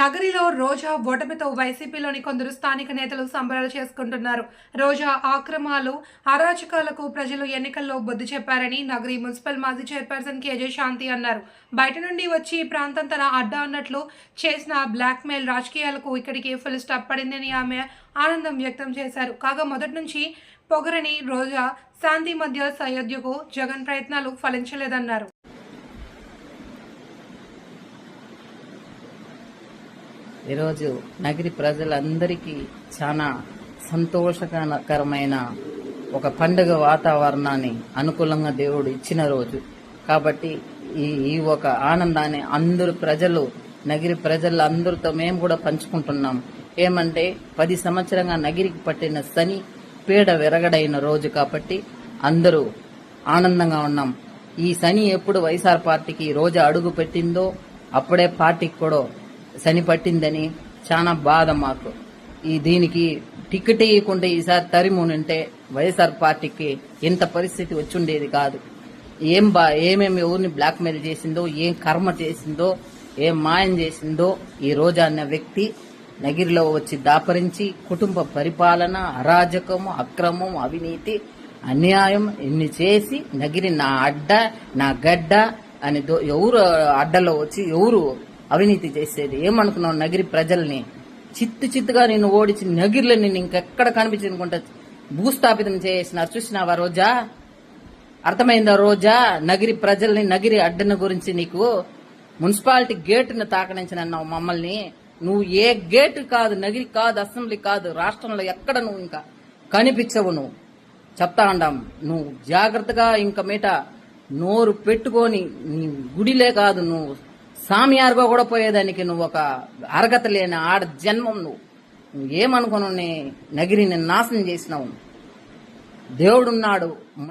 నగరిలో రోజా ఓటమితో వైసీపీలోని కొందరు స్థానిక నేతలు సంబరాలు చేసుకుంటున్నారు. రోజా ఆక్రమాలు అరాచకాలకు ప్రజలు ఎన్నికల్లో బుద్ధి చెప్పారని నగరి మున్సిపల్ మాజీ చైర్పర్సన్ కేజే శాంతి అన్నారు. బయట నుండి వచ్చి ఈ ప్రాంతం తన అడ్డా అన్నట్లు చేసిన బ్లాక్మెయిల్ రాజకీయాలకు ఇక్కడికి ఫుల్ స్టాప్ పడిందని ఆమె ఆనందం వ్యక్తం చేశారు. కాగా మొదటి నుంచి పొగరని రోజా శాంతి మధ్య సయోధ్యకు జగన్ ప్రయత్నాలు ఫలించలేదన్నారు. ఈరోజు నగరి ప్రజలందరికీ చాలా సంతోషకరమైన ఒక పండుగ వాతావరణాన్ని అనుకూలంగా దేవుడు ఇచ్చిన రోజు. కాబట్టి ఈ ఈ ఒక ఆనందాన్ని అందరు ప్రజలు నగిరి ప్రజలు అందరితో మేము కూడా పంచుకుంటున్నాం. ఏమంటే పది సంవత్సరంగా నగిరికి పట్టిన శని పీడ విరగడైన రోజు కాబట్టి అందరూ ఆనందంగా ఉన్నాం. ఈ శని ఎప్పుడు వైఎస్ఆర్ పార్టీకి రోజు అడుగు పెట్టిందో అప్పుడే పార్టీకి కూడా శని పట్టిందని చాలా బాధ మాకు. ఈ దీనికి టికెట్ ఇవ్వకుండా ఈసారి తరిమునుంటే వైఎస్ఆర్ పార్టీకి ఇంత పరిస్థితి వచ్చుండేది కాదు. ఏం బా ఏమేమి ఎవరిని బ్లాక్మెయిల్ చేసిందో ఏం కర్మ చేసిందో ఏం మాయం చేసిందో ఈ రోజు అన్న వ్యక్తి నగిరిలో వచ్చి దాపరించి కుటుంబ పరిపాలన అరాజకము అక్రమం అవినీతి అన్యాయం ఇన్ని చేసి నగిరి నా అడ్డ నా గడ్డ అని ఎవరు అడ్డలో వచ్చి ఎవరు అవినీతి చేసేది. ఏమనుకున్నావు నగిరి ప్రజల్ని? చిత్తు చిత్తుగా నిన్ను ఓడించి నగిరిలో నిన్ను ఇంకెక్కడ కనిపించనుకుంటా భూస్థాపితం చేసినారు. చూసినావా రోజా? అర్థమైందా రోజా? నగిరి ప్రజల్ని నగిరి అడ్డన గురించి నీకు మున్సిపాలిటీ గేటును తాకనించనన్నావు మమ్మల్ని. నువ్వు ఏ గేటు కాదు నగిరి కాదు అసెంబ్లీ కాదు రాష్ట్రంలో ఎక్కడ నువ్వు ఇంకా కనిపించవు నువ్వు. చెప్తా ఉండం నువ్వు జాగ్రత్తగా ఇంక మీట నోరు పెట్టుకొని నీ గుడిలే కాదు నువ్వు సామియారుగా కూడా పోయేదానికి నువ్వు ఒక అర్హత లేని ఆడ జన్మం నువ్వు. నువ్వు నీ నగిరిని నాశనం చేసినావు? దేవుడున్నాడు.